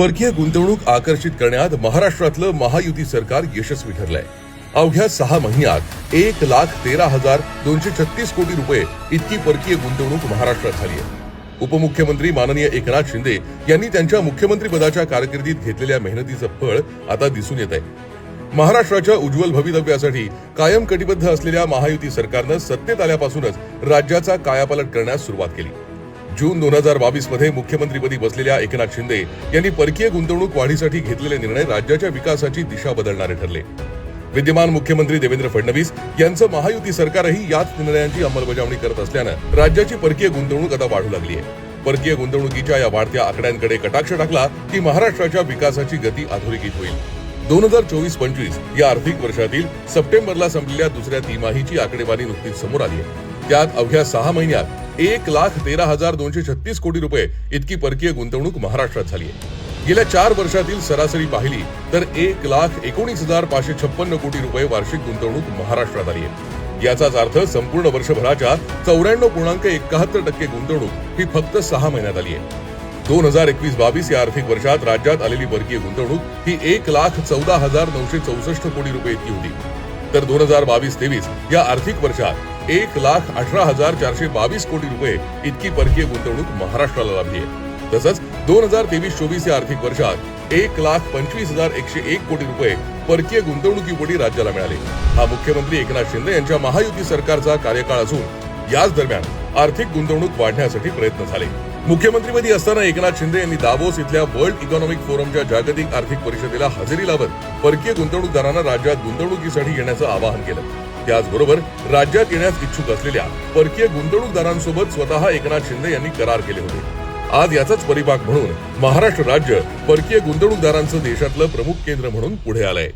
परकीय गुंतवणूक आकर्षित करण्यात महाराष्ट्रातलं महायुती सरकार यशस्वी ठरलंय. अवघ्या सहा महिन्यात एक लाख तेरा हजार दोनशे छत्तीस कोटी रुपये इतकी परकीय गुंतवणूक महाराष्ट्रात झाली आहे. उपमुख्यमंत्री माननीय एकनाथ शिंदे यांनी त्यांच्या मुख्यमंत्री पदाच्या कारकिर्दीत घेतलेल्या मेहनतीचं फळ आता दिसून येत आहे. महाराष्ट्राच्या उज्ज्वल भवितव्यासाठी कायम कटिबद्ध असलेल्या महायुती सरकारनं सत्तेत आल्यापासूनच राज्याचा कायापालट करण्यास सुरुवात केली. जून दोन हजार बावीसमध्ये मुख्यमंत्रीपदी बसलेल्या एकनाथ शिंदे यांनी परकीय गुंतवणूक वाढीसाठी घेतलेले निर्णय राज्याच्या विकासाची दिशा बदलणारे ठरले. विद्यमान मुख्यमंत्री देवेंद्र फडणवीस यांचं महायुती सरकारही याच निर्णयांची अंमलबजावणी करत असल्यानं राज्याची परकीय गुंतवणूक आता वाढू लागली आहे. परकीय गुंतवणुकीच्या या वाढत्या आकड्यांकडे कटाक्ष टाकला की महाराष्ट्राच्या विकासाची गती अधोरेखित होईल. दोन हजार चोवीस पंचवीस या आर्थिक वर्षातील सप्टेंबरला संपलेल्या दुसऱ्या तिमाहीची आकडेवारी नुकतीच समोर आली आहे. त्यात अवघ्या सहा महिन्यात एक लाख तेरा हजार दोनशे छत्तीस कोटी रुपये इतकी परकीय गुंतवणूक महाराष्ट्रात झाली आहे. गेल्या चार वर्षातील सरासरी पाहिली तर एक लाख एकोणीस हजार पाचशे छप्पन्न कोटी रुपये वार्षिक गुंतवणूक महाराष्ट्रात आली आहे. याचाच अर्थ संपूर्ण वर्षभराच्या चौऱ्याण्णव पूर्णांक एकाहत्तर टक्के गुंतवणूक ही फक्त सहा महिन्यात आली आहे. दोन हजार एकवीस बावीस या आर्थिक वर्षात राज्यात आलेली परकीय गुंतवणूक ही एक लाख चौदा हजार नऊशे चौसष्ट कोटी रुपये इतकी होती. तर दोन हजार बावीस तेवीस या आर्थिक वर्षात एक लाख अठरा हजार चारशे बावीस कोटी रुपये इतकी परकीय गुंतवणूक महाराष्ट्राला लाभली आहे. तसंच दोन हजार तेवीस चोवीस या आर्थिक वर्षात एक लाख पंचवीस हजार एकशे एक कोटी रुपये परकीय गुंतवणुकीपोटी राज्याला मिळाले. हा मुख्यमंत्री एकनाथ शिंदे यांच्या महायुती सरकारचा कार्यकाळ असून याच दरम्यान आर्थिक गुंतवणूक वाढण्यासाठी प्रयत्न झाले. मुख्यमंत्रीपदी असताना एकनाथ शिंदे यांनी दावोस इथल्या वर्ल्ड इकॉनॉमिक फोरमच्या जागतिक आर्थिक परिषदेला हजेरी लावत परकीय गुंतवणूकदारांना राज्यात गुंतवणुकीसाठी येण्याचं आवाहन केलं. त्याचबरोबर राज्यात येण्यास इच्छुक असलेल्या परकीय गुंतवणूकदारांसोबत स्वतः एकनाथ शिंदे यांनी करार केले होते. आज याचाच परिपाक म्हणून महाराष्ट्र राज्य परकीय गुंतवणूकदारांचं देशातलं प्रमुख केंद्र म्हणून पुढे आलंय.